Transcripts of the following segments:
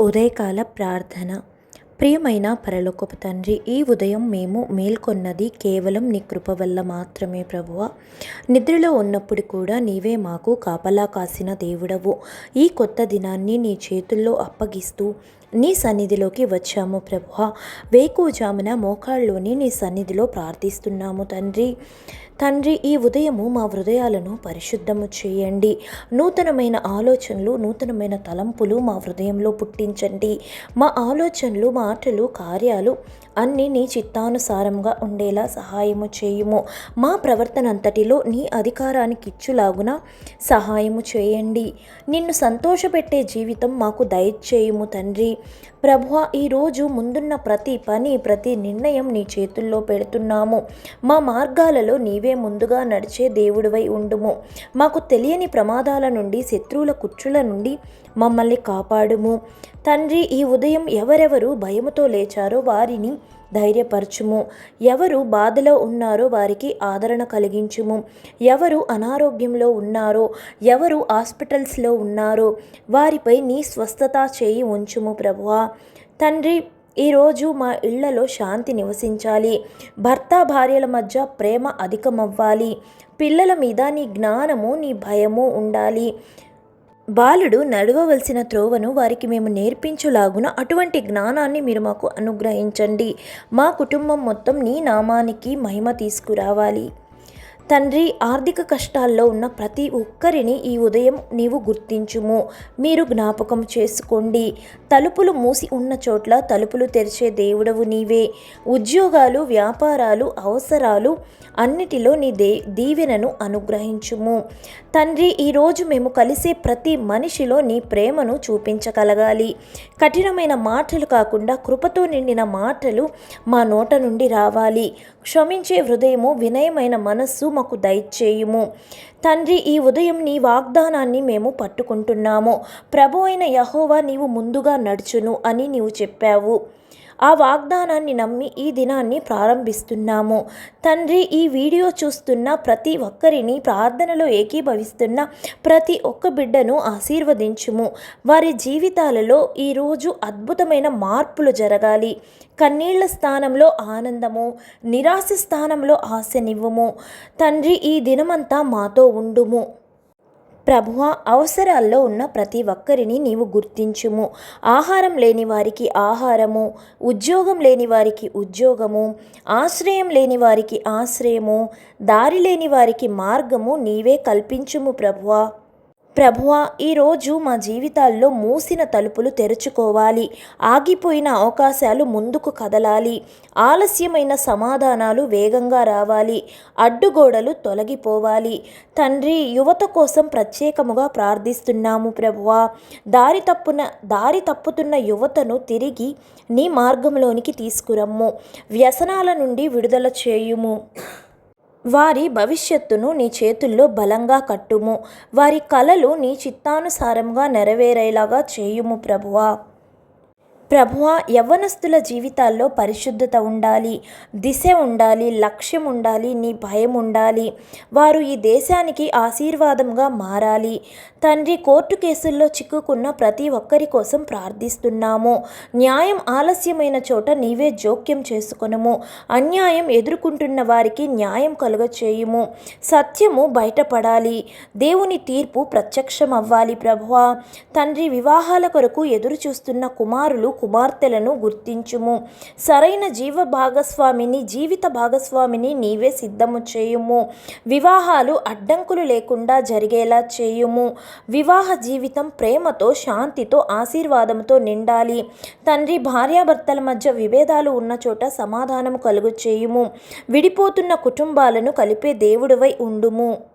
ఉదయకాల ప్రార్థన. ప్రియమైన పరలోకపు తండ్రి ఈ ఉదయం మేము మేల్కొన్నది కేవలం నీ కృప వల్ల మాత్రమే ప్రభువ. నిద్రలో ఉన్నప్పుడు కూడా నీవే మాకు కాపలా కాసిన దేవుడవు. ఈ కొత్త దినాన్ని నీ చేతుల్లో అప్పగిస్తూ నీ సన్నిధిలోకి వచ్చాము ప్రభువ. వేకువజామున మోకాళ్ళలోని నీ సన్నిధిలో ప్రార్థిస్తున్నాము తండ్రి. తండ్రి ఈ ఉదయము మా హృదయాలను పరిశుద్ధము చేయండి. నూతనమైన ఆలోచనలు నూతనమైన తలంపులు మా హృదయంలో పుట్టించండి. మా ఆలోచనలు మాటలు కార్యాలు అన్నీ నీ చిత్తానుసారంగా ఉండేలా సహాయము చేయుము. మా ప్రవర్తన అంతటిలో నీ అధికారానికి ఇచ్చులాగున సహాయము చేయండి. నిన్ను సంతోషపెట్టే జీవితం మాకు దయచేయుము తండ్రి. ప్రభువ ఈరోజు ముందున్న ప్రతి పని ప్రతి నిర్ణయం నీ చేతుల్లో పెడుతున్నాము. మా మార్గాలలో నీవే ముందుగా నడిచే దేవుడివై ఉండుము. మాకు తెలియని ప్రమాదాల నుండి శత్రువుల కుచ్చుల నుండి మమ్మల్ని కాపాడుము. తండ్రి ఈ ఉదయం ఎవరెవరు భయముతో లేచారో వారిని ధైర్యపరచుము. ఎవరు బాధలో ఉన్నారో వారికి ఆదరణ కలిగించుము. ఎవరు అనారోగ్యంలో ఉన్నారో ఎవరు హాస్పిటల్స్లో ఉన్నారో వారిపై నీ స్వస్థత చేయి ఉంచుము ప్రభువా. తండ్రి ఈరోజు మా ఇళ్ళలో శాంతి నివసించాలి. భర్త భార్యల మధ్య ప్రేమ అధికమవ్వాలి. పిల్లల మీద నీ జ్ఞానము నీ భయము ఉండాలి. బాలుడు నడవవలసిన త్రోవను వారికి మేము నేర్పించులాగున అటువంటి జ్ఞానాన్ని మీరు మాకు అనుగ్రహించండి. మా కుటుంబం మొత్తం నీ నామానికి మహిమ తీసుకురావాలి. తండ్రి ఆర్థిక కష్టాల్లో ఉన్న ప్రతి ఒక్కరిని ఈ ఉదయం నీవు గుర్తించుము. మీరు జ్ఞాపకం చేసుకోండి. తలుపులు మూసి ఉన్న చోట్ల తలుపులు తెరిచే దేవుడవు నీవే. ఉద్యోగాలు వ్యాపారాలు అవసరాలు అన్నిటిలో నీ దే దీవెనను అనుగ్రహించుము. తండ్రి ఈరోజు మేము కలిసే ప్రతి మనిషిలో నీ ప్రేమను చూపించగలగాలి. కఠినమైన మాటలు కాకుండా కృపతో నిండిన మాటలు మా నోట నుండి రావాలి. క్షమించే హృదయము వినయమైన మనస్సు మాకు దయచేయుము. తండ్రి ఈ ఉదయం నీ వాగ్దానాన్ని మేము పట్టుకుంటున్నాము. ప్రభు అయిన యహోవా నీవు ముందుగా నడుచును అని నీవు చెప్పావు. ఆ వాగ్దానాన్ని నమ్మి ఈ దినాన్ని ప్రారంభిస్తున్నాము. తండ్రి ఈ వీడియో చూస్తున్న ప్రతి ఒక్కరిని ప్రార్థనలో ఏకీభవిస్తున్న ప్రతి ఒక్క బిడ్డను ఆశీర్వదించుము. వారి జీవితాలలో ఈరోజు అద్భుతమైన మార్పులు జరగాలి. కన్నీళ్ళ స్థానంలో ఆనందము నిరాశ స్థానంలో ఆశనివ్వము. తండ్రి ఈ దినమంతా మాతో ఉండుము. ప్రభువ అవసరాల్లో ఉన్న ప్రతి ఒక్కరిని నీవు గుర్తించుము. ఆహారం లేని వారికి ఆహారము ఉద్యోగం లేని వారికి ఉద్యోగము ఆశ్రయం లేని వారికి ఆశ్రయము దారి లేని వారికి మార్గము నీవే కల్పించుము ప్రభువా. ప్రభువా ఈరోజు మా జీవితాల్లో మూసిన తలుపులు తెరుచుకోవాలి. ఆగిపోయిన అవకాశాలు ముందుకు కదలాలి. ఆలస్యమైన సమాధానాలు వేగంగా రావాలి. అడ్డుగోడలు తొలగిపోవాలి. తండ్రి యువత కోసం ప్రత్యేకముగా ప్రార్థిస్తున్నాము ప్రభువా. దారి తప్పున దారి తప్పుతున్న యువతను తిరిగి నీ మార్గంలోనికి తీసుకురమ్ము. వ్యసనాల నుండి విడుదల చేయుము. వారి భవిష్యత్తును నీ చేతుల్లో బలంగా కట్టుము. వారి కలలు నీ చిత్తానుసారంగా నెరవేరేలాగా చేయుము ప్రభువా. ప్రభువ యవ్వనస్తుల జీవితాల్లో పరిశుద్ధత ఉండాలి. దిశ ఉండాలి లక్ష్యం ఉండాలి నీ భయం ఉండాలి. వారు ఈ దేశానికి ఆశీర్వాదంగా మారాలి. తండ్రి కోర్టు కేసుల్లో చిక్కుకున్న ప్రతి ఒక్కరి కోసం ప్రార్థిస్తున్నాము. న్యాయం ఆలస్యమైన చోట నీవే జోక్యం చేసుకొనుము. అన్యాయం ఎదుర్కొంటున్న వారికి న్యాయం కలుగచేయుము. సత్యము బయటపడాలి. దేవుని తీర్పు ప్రత్యక్షం అవ్వాలి ప్రభువా. తండ్రి వివాహాల కొరకు ఎదురు చూస్తున్న కుమారులు కుమార్తెలను గుర్తించుము. సరైన జీవ భాగస్వామిని జీవిత భాగస్వామిని నీవే సిద్ధము చేయుము. వివాహాలు అడ్డంకులు లేకుండా జరిగేలా చేయుము. వివాహ జీవితం ప్రేమతో శాంతితో ఆశీర్వాదంతో నిండాలి. తండ్రి భార్యాభర్తల మధ్య విభేదాలు ఉన్న చోట సమాధానం కలుగు చేయుము. విడిపోతున్న కుటుంబాలను కలిపే దేవుడివై ఉండుము.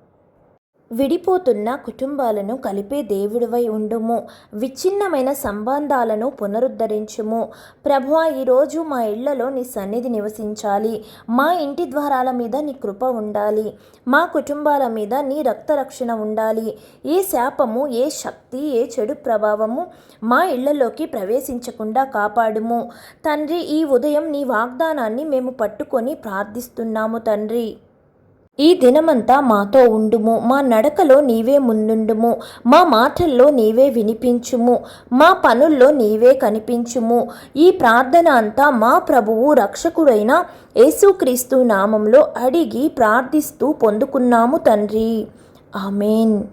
విడిపోతున్న కుటుంబాలను కలిపే దేవుడివై ఉండుము. విచ్ఛిన్నమైన సంబంధాలను పునరుద్ధరించుము. ప్రభువా ఈరోజు మా ఇళ్ళలో నీ సన్నిధి నివసించాలి. మా ఇంటి ద్వారాల మీద నీ కృప ఉండాలి. మా కుటుంబాల మీద నీ రక్తరక్షణ ఉండాలి. ఏ శాపము ఏ శక్తి ఏ చెడు ప్రభావము మా ఇళ్ళలోకి ప్రవేశించకుండా కాపాడుము. తండ్రి ఈ ఉదయం నీ వాగ్దానాన్ని మేము పట్టుకొని ప్రార్థిస్తున్నాము తండ్రి. ఈ దినమంతా మాతో ఉండుము. మా నడకలో నీవే ముందుండుము. మా మాటల్లో నీవే వినిపించుము. మా పనుల్లో నీవే కనిపించుము. ఈ ప్రార్థన అంతా మా ప్రభువు రక్షకుడైన యేసుక్రీస్తు నామంలో అడిగి ప్రార్థిస్తూ పొందుకున్నాము తండ్రి. ఆమెన్.